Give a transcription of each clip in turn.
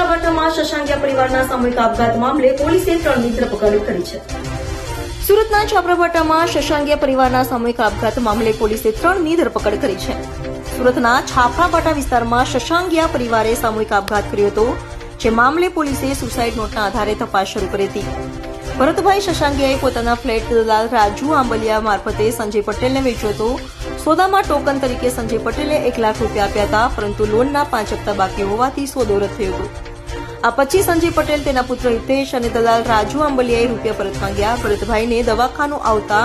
છાપરાભાટામાં શશાંકિયા પરિવારના સામૂહિક આપઘાત મામલે પોલીસે ત્રણની ધરપકડ કરી છે. સુરતના છાપરાભાટામાં શશાંકિયા પરિવારના સામૂહિક આપઘાત મામલે પોલીસે ત્રણની ધરપકડ કરી છે. સુરતના છાપરાભાટા વિસ્તારમાં શશાંકિયા પરિવારે સામૂહિક આપઘાત કર્યો હતો, જે મામલે પોલીસે સુસાઇડ નોટના આધારે તપાસ શરૂ કરી હતી. ભરતભાઈ શશાંકિયાએ પોતાના ફ્લેટ દલાલ રાજુ આંબલિયા મારફતે સંજય પટેલને વેચ્યો હતો સોદામાં ટોકન તરીકે સંજય પટેલે એક લાખ રૂપિયા આપ્યા હતા, પરંતુ લોનના પાંચ હપ્તા બાકી હોવાથી સોદો રદ થયો હતો. આ પછી સંજય પટેલ તેના પુત્ર હિતેશ અને દલાલ રાજુ આંબલિયાએ રૂપિયા પરત માંગ્યા. ભરતભાઈને દવાખાનું આવતા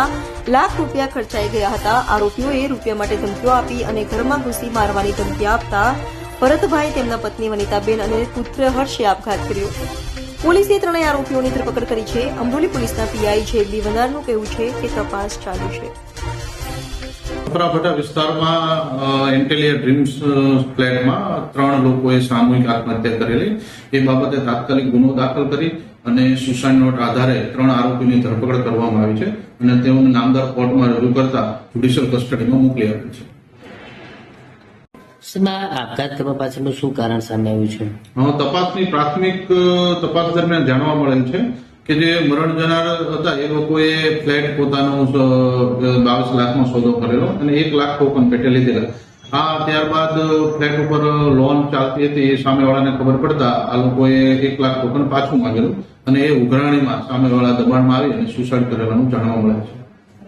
લાખ રૂપિયા ખર્ચાઈ ગયા હતા. આરોપીઓએ રૂપિયા માટે ધમકીઓ આપી અને ઘરમાં ઘૂસી મારવાની ધમકી આપતા ભરતભાઈ તેમના પત્ની વનિતાબેન અને પુત્ર હર્ષે આપઘાત કર્યો. પોલીસે ત્રણેય આરોપીઓની ધરપકડ કરી છે. અંબોલી પોલીસના પીઆઈ જે બી વનારનું કહેવું છે કે તપાસ ચાલુ છે. કપરાભટા વિસ્તારમાં એન્ટેલિયર ડ્રીમ્સ ફ્લેટમાં ત્રણ લોકોએ સામૂહિક આત્મહત્યા કરેલી. એ બાબતે તાત્કાલિક ગુનો દાખલ કરી અને સુસાઇડ નોટ આધારે ત્રણ આરોપીની ધરપકડ કરવામાં આવી છે અને તેઓને નામદાર કોર્ટમાં રજૂ કરતા જ્યુડિશિયલ કસ્ટડીમાં મોકલી આપી છે. આપઘાત કરવા પાછળનું શું કારણ સામે આવ્યું છે? તપાસની પ્રાથમિક તપાસ દરમિયાન જાણવા મળેલ છે કે જે મરણ જનાર હતા, એ લોકોએ ફ્લેટ પોતાનો બાવીસ લાખનો સોદો કરેલો અને એક લાખ ટોકન પેટે લીધેલા. આ ત્યારબાદ ફ્લેટ ઉપર લોન ચાલતી હતી એ સામેવાળાને ખબર પડતા આ લોકોએ એક લાખ ટોકન પાછું માંગેલું અને એ ઉઘરાણીમાં સામેવાળા દબાણમાં આવી અને સુસાઇડ કરેલાનું જાણવા મળે છે.